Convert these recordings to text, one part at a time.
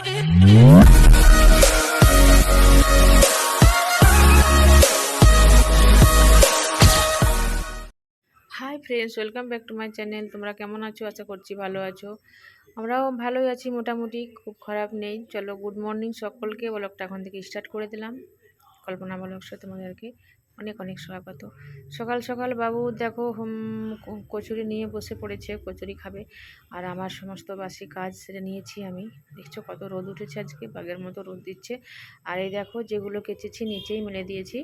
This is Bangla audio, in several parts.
Hi friends welcome back to my channel তোমরা কেমন আছো? আশা করছি ভালো আছো। আমরাও ভালোই আছি মোটামুটি, খুব খারাপ নেই। চলো গুড মর্নিং সকলকে। ব্লগটা এখন থেকে স্টার্ট করে দিলাম। কল্পনা ব্লগসে তোমাদেরকে। অনেক অনেক স্বাগত। সকাল সকাল বাবু, দেখো কচুরি নিয়ে বসে পড়েছে, কচুরি খাবে। আর আমার সমস্ত বাসি কাজ সেরে নিয়েছি আমি। দেখছ কত রোদ উঠেছে আজকে বাগের মতো রোদ দিচ্ছে। আর এই দেখো, যেগুলো কেচেছি নিচেই মেলে দিয়েছি।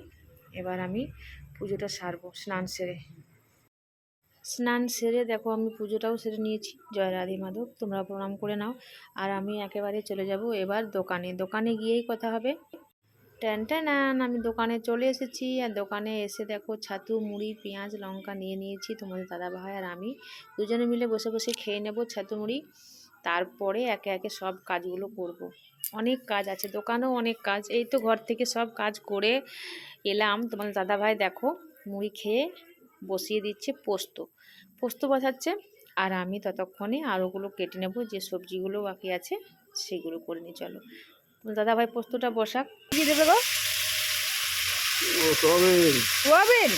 এবার আমি পুজোটা সারবো স্নান সেরে। স্নান সেরে দেখো, আমি পুজোটাও সেরে নিয়েছি। জয় রাধে মাধব, তোমরা প্রণাম করে নাও। আর আমি একেবারে চলে যাব এবার দোকানে। দোকানে গিয়েই কথা হবে। ট্যান ট্যান, আমি দোকানে চলে এসেছি। আর দোকানে এসে দেখো ছাতু, মুড়ি, পেঁয়াজ, লঙ্কা নিয়ে নিয়েছি তোমাদের দাদা ভাই আর আমি। দুজনে মিলে বসে বসে খেয়ে নেব ছাতু, মুড়ি। তারপরে একে একে সব কাজগুলো করব। অনেক কাজ আছে, দোকানেও অনেক কাজ। এই তো ঘর থেকে সব কাজ করে এলাম। তোমাদের দাদা ভাই দেখো মুড়ি খেয়ে বসিয়ে দিচ্ছে পোস্ত। পোস্ত বসাচ্ছে আর আমি ততক্ষণে আরোগুলো কেটে নেব। যে সবজিগুলো বাকি আছে সেগুলো করে নিই, চলো। দাদা ভাই পোস্তটা বসাক। কি দেবে গো? ও সয়াবিন।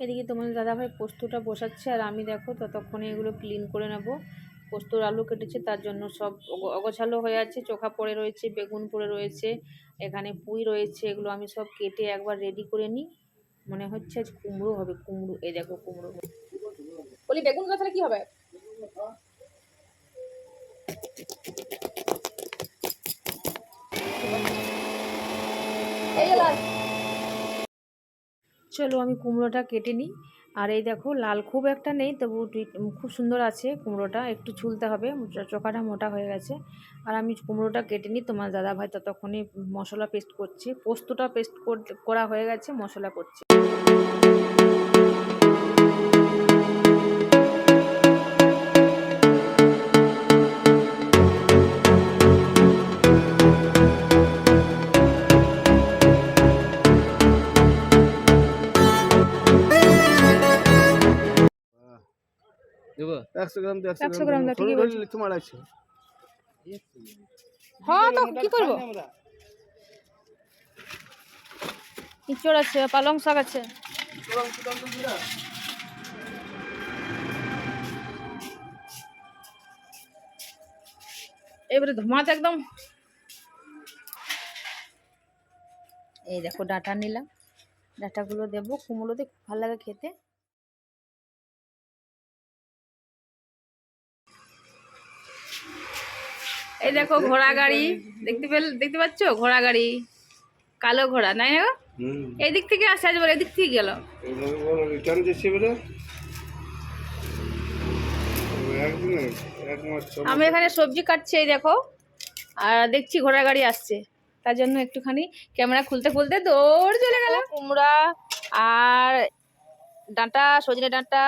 এদিকে তোমার দাদা ভাই পোস্তটা বসাচ্ছে আর আমি দেখো ততক্ষণে এগুলো ক্লিন করে নেব। পোস্তর আলু কেটেছে তার জন্য সব অগ- অগোছালো হয়ে আছে চোখা পড়ে রয়েছে বেগুন পড়ে রয়েছে এখানে পুঁই রয়েছে এগুলো আমি সব কেটে একবার রেডি করে নিই। মনে হচ্ছে আজ কুমড়ো হবে কুমড়ো এই দেখো কুমড়ো বলি বেগুন গাছালে কি হবে? চলো আমি কুমড়োটা কেটে নিই। আর এই দেখো, লাল খুব একটা নেই, তবু খুব সুন্দর আছে কুমড়োটা। একটু ছুলতে হবে চোখাটা মোটা হয়ে গেছে। আর আমি কুমড়োটা কেটে নিই, তোমার দাদা ভাই ততক্ষণে মশলা পেস্ট করছে। পোস্তটা পেস্ট করা হয়ে গেছে, মশলা করছে। একশো গ্রাম তো 100 গ্রাম দাও, ঠিকই বলছো। তোমার আছে হ্যাঁ তো কি করব? ইঁচড় আছে পালং শাক আছে। এবারে ধোঁয়াতে একদম। এই দেখো ডাটা নিলাম। ডাঁটাগুলো দেবো কুমড়োতে খুব ভালো লাগে খেতে। এই দেখো ঘোড়া গাড়ি। দেখতে পেল দেখতে পাচ্ছ? ঘোড়া গাড়ি। কালো ঘোড়া নাই না এদিক থেকে আসে আজ এদিক থেকে গেল। আমি এখানে সবজি কাটছি এই দেখো। আর দেখছি ঘোড়া গাড়ি আসছে। তার জন্য একটুখানি ক্যামেরা খুলতে খুলতে দৌড় চলে গেল। কুমড়া আর ডাঁটা সজনে ডাঁটা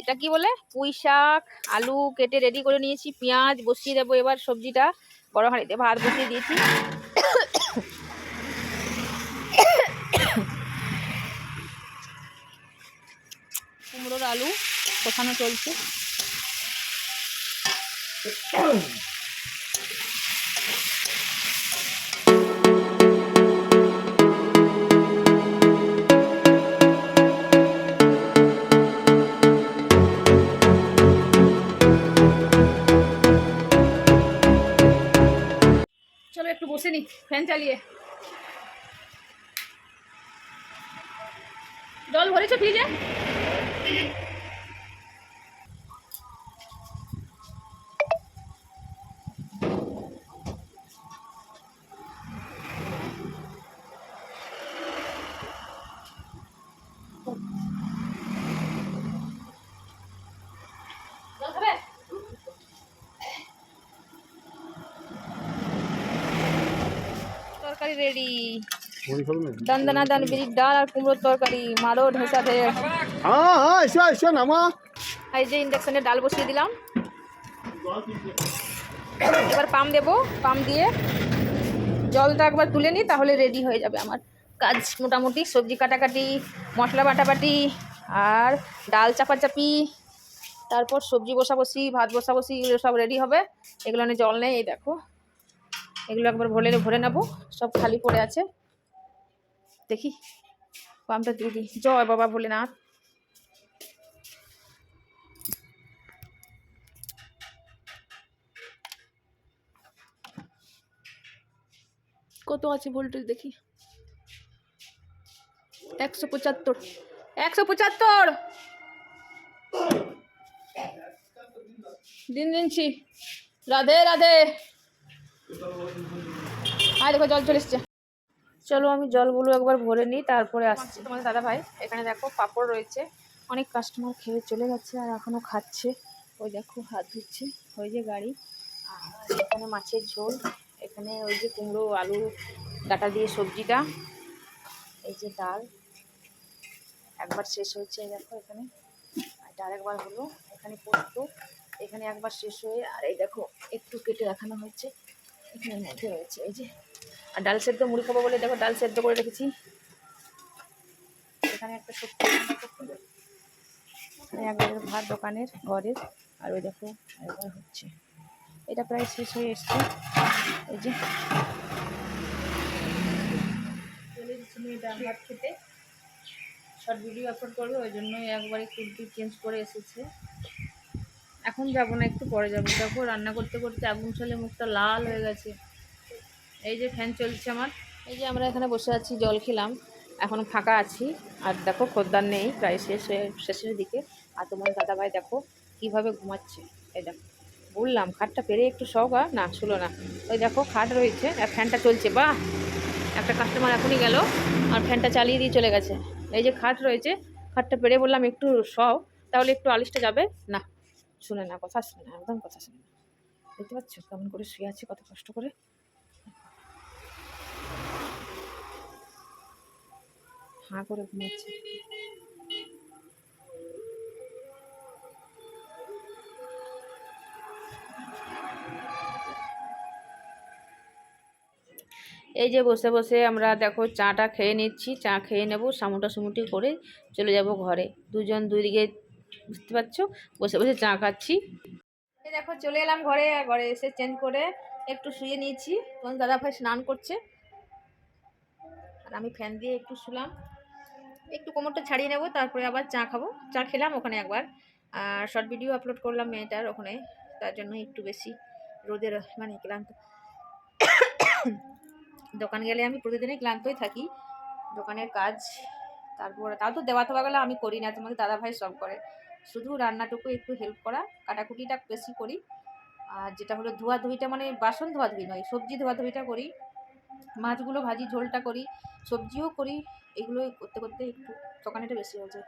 এটা কি বলে? পুঁই শাক, আলু কেটে রেডি করে নিয়েছি, পেঁয়াজ বসিয়ে দেবো এবার সবজিটা। বড় হাঁড়িতে ভাত বসিয়ে দিয়েছি। কুমড়োর আলু কোথানো চলছে। চলো একটু বসে নি ফ্যান চালিয়ে জল ভরেছো ফ্রিজে জল খাবে তরকারি রেডি মুড়ি খাবে না? দান দান বিরির ডাল আর কুমড়োর তরকারি মারো ঢেসা ঢের হ্যাঁ হ্যাঁ এসো এসো নামা। এই যে ইন্ডাকশানে ডাল বসিয়ে দিলাম। এবার পাম দেব পাম দিয়ে। জলটা একবার তুলে নিই তাহলে রেডি হয়ে যাবে আমার কাজ। মোটামুটি সবজি কাটাকাটি মশলা বাটাবাটি আর ডাল চাপাচাপি তারপর সবজি বসা বসি ভাত বসা বসি এগুলো সব রেডি হবে। এগুলো জল নেই এই দেখো। এগুলো একবার ভরে ভরে নেব। সব খালি পড়ে আছে। দেখি, পাম্পটা দিয়ে দিই। জয় বাবা ভোলেনাথ। কত আছে ভোল্টেজ দেখি? একশো পঁচাত্তর। একশো পঁচাত্তর! দিন দিনছি। রাধে রাধে। আয় দেখো জল চলে এসছে। চলো আমি জলগুলো একবার ভরে নিই তারপরে আসছি। তোমাদের দাদা ভাই এখানে দেখো পাঁপড় রয়েছে। অনেক কাস্টমার খেয়ে চলে যাচ্ছে আর এখনও খাচ্ছে। ওই দেখো হাত ধুচ্ছে ওই যে গাড়ি। আর এখানে মাছের ঝোল এখানে ওই যে কুমড়ো আলু ডাটা দিয়ে সবজিটা এই যে ডাল। একবার শেষ হয়েছে এই দেখো এখানে। আর ডাল একবার হলো এখানে পোস্ত এখানে একবার শেষ হয়ে আর এই দেখো একটু কেটে রাখানো হয়েছে। এখানে মধ্যে রয়েছে, এই যে। আর ডাল সেদ্ধ মুড়ি খাব বলে দেখো ডাল সেদ্ধ করে রেখেছি। এখানে একটা একবার ভাত দোকানের ঘরের, আর ওই দেখো একবার হচ্ছে। এটা প্রায় শেষ হয়ে এসছে। এই যে। মেয়েটা ভাত খেতে। ভিডিও আপলোড করবে, ওই জন্যই একবার একটু একটু চেঞ্জ করে এসেছে। এখন যাব না, একটু পরে যাব। দেখো, রান্না করতে করতে আগুন চলে মুখটা লাল হয়ে গেছে। এই যে ফ্যান চলছে আমার। এই যে আমরা এখানে বসে আছি, জল খেলাম। এখন ফাঁকা আছি। আর দেখো, খদ্দার নেই, প্রায় শেষ হয়ে, শেষের দিকে। আর তোমার দাদাভাই দেখো, কীভাবে ঘুমাচ্ছে। এই দেখো, বললাম, খাটটা পেরে একটু সওগা না, শুলো না। ওই দেখো, খাট রয়েছে। আর ফ্যানটা চলছে, বাহ! একটা কাস্টমার এখনই গেল। আর ফ্যানটা চালিয়ে দিয়ে চলে গেছে। এই যে খাট রয়েছে, খাটটা পেরে বললাম, একটু সও তাহলে একটু আলিশটা যাবে? না শুনে না, কথা শুনে না, একদম কথা শুনে না। দেখতে পাচ্ছ কেমন করে শুয়ে আছে, কত কষ্ট করে? হাঁ করে ঘুমাচ্ছে। এই যে বসে বসে আমরা দেখো চাটা খেয়ে নিচ্ছি, চা খেয়ে নেব, সামুটা সুমুটি করে চলে যাব ঘরে। দুজন দুই দিকে বুঝতে পারছ? বসে বসে চা খাচ্ছি। দেখো, চলে এলাম ঘরে। ঘরে এসে চেঞ্জ করে একটু শুয়ে নিয়েছি। তখন দাদা ভাই স্নান করছে। আর আমি ফ্যান দিয়ে একটু শুলাম। একটু কোমরটা ছাড়িয়ে নেব, তারপরে আবার চা খাব। চা খেলাম ওখানে একবার। আর শর্ট ভিডিও আপলোড করলাম মেয়েটার ওখানে। তার জন্য একটু বেশি রোদের মানে ক্লান্ত। দোকান গেলে আমি প্রতিদিনই ক্লান্তই থাকি। দোকানের কাজ তারপর তাও তো দেওয়া থাকা গেলে আমি করি না, তোমাকে দাদা ভাই সব করে। শুধু রান্নাটুকু একটু হেল্প করা, কাটাকুটিটা বেশি করি। আর যেটা হলো ধোয়াধুয়িটা মানে বাসন ধোয়াধুয়ি নয়, সবজি ধোয়াধুয়িটা করি। মাছগুলো ভাজি, ঝোলটা করি, সবজিও করি এগুলো করতে করতে একটু দোকানেটা বেশি হয়ে যায়।